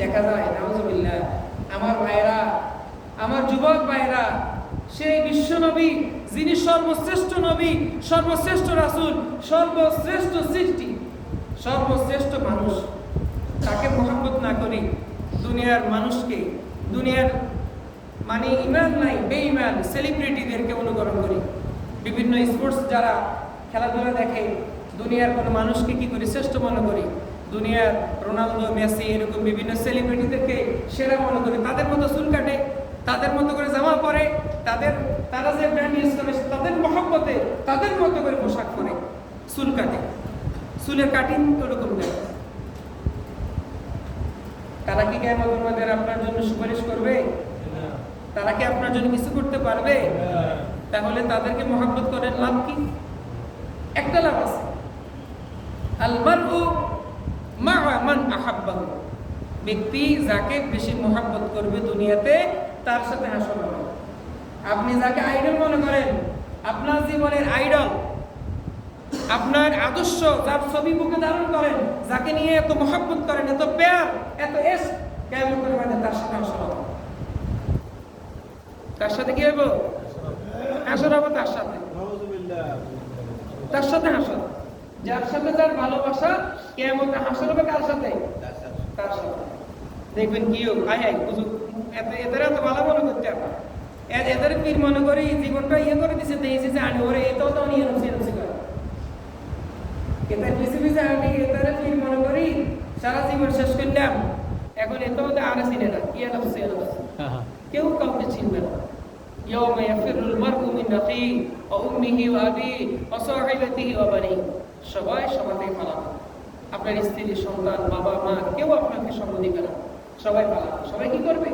দেখা যায়, নাউজুবিল্লাহ। আমার ভাইরা আমার যুবক ভাইরা সেই বিশ্ব নবী, যিনি সর্বশ্রেষ্ঠ নবী, সর্বশ্রেষ্ঠ রাসূল, সর্বশ্রেষ্ঠ সৃষ্টি, সর্বশ্রেষ্ঠ মানুষ, তাকে মোহাম্মত না করি, দুনিয়ার মানুষকে, দুনিয়ার মানে ইমান নাই, বেঈমান সেলিব্রিটিদেরকে অনুকরণ করি। বিভিন্ন স্পোর্টস যারা খেলাধুলা দেখে, দুনিয়ার কোনো মানুষকে কি করি শ্রেষ্ঠ মনে করি? দুনিয়ার রোনালদো মেসি এরকম বিভিন্ন সেলিব্রিটিদেরকে সেরা মনে করি তাদের মতো চুল কাটে তাদের মতো করে জামা পরে তাদের তারা যে ব্র্যান্ড ইউজ করে তাদের মহব্বতে তাদের মতো করে পোশাক পরে চুল কাটে। চুলের কাটিং ওরকম দেয় তারা কি কেমন তোমাদের আপনার জন্য সুপারিশ করবে? তারা কি আপনার জন্য কিছু করতে পারবে? তাহলে তাদেরকে মহাব্বত করেন লাভ কি? একটা লাভ আছে। আলমারু মা আহাব্বাহু। ব্যক্তি যাকে বেশি মহাব্বত করবে দুনিয়াতে তার সাথে হাসল হবে আপনি যাকে আইডল মনে করেন আপনার জীবনের আইডল আপনার আদর্শ যার ছবি বুকে ধারণ করেন যাকে নিয়ে এত মহাব্বত করেন এত প্যার এত এস কেমন করে মানে তার সাথে হবে তার সাথে কি হইব? হাসর হবে তার সাথে। তার সাথে হাসর যার সাথে যার ভালোবাসা কেমন হাসর হবে কার সাথে তার সাথে দেখবেন কি হোক আয় আয় বুঝুক এত এদের এত ভালো মনে করতে আপনার এ- এদের পীর মনে করি জীবনটা ইয়ে করে দিছে দিয়েছে যে আনি ওরে এটাও তো নিয়ে রুচি রুচি করে এদের পিছিয়ে পিছিয়ে আমি এদের পীর মনে করি সারা জীবন শেষ করলাম এখন এটাও তো আর চিনে না ইয়ে নফসে নফসে কেউ কাউকে চিনবে না يوم يفر المرء من أخيه وأمه وأبيه وصاحبته وبنيه সবাই সবাই পালাবে আপনার স্ত্রী, সন্তান, বাবা, মা, কেউ আপনাকে সঙ্গ দিবে না। সবাই পালাবে সবাই কি করবে?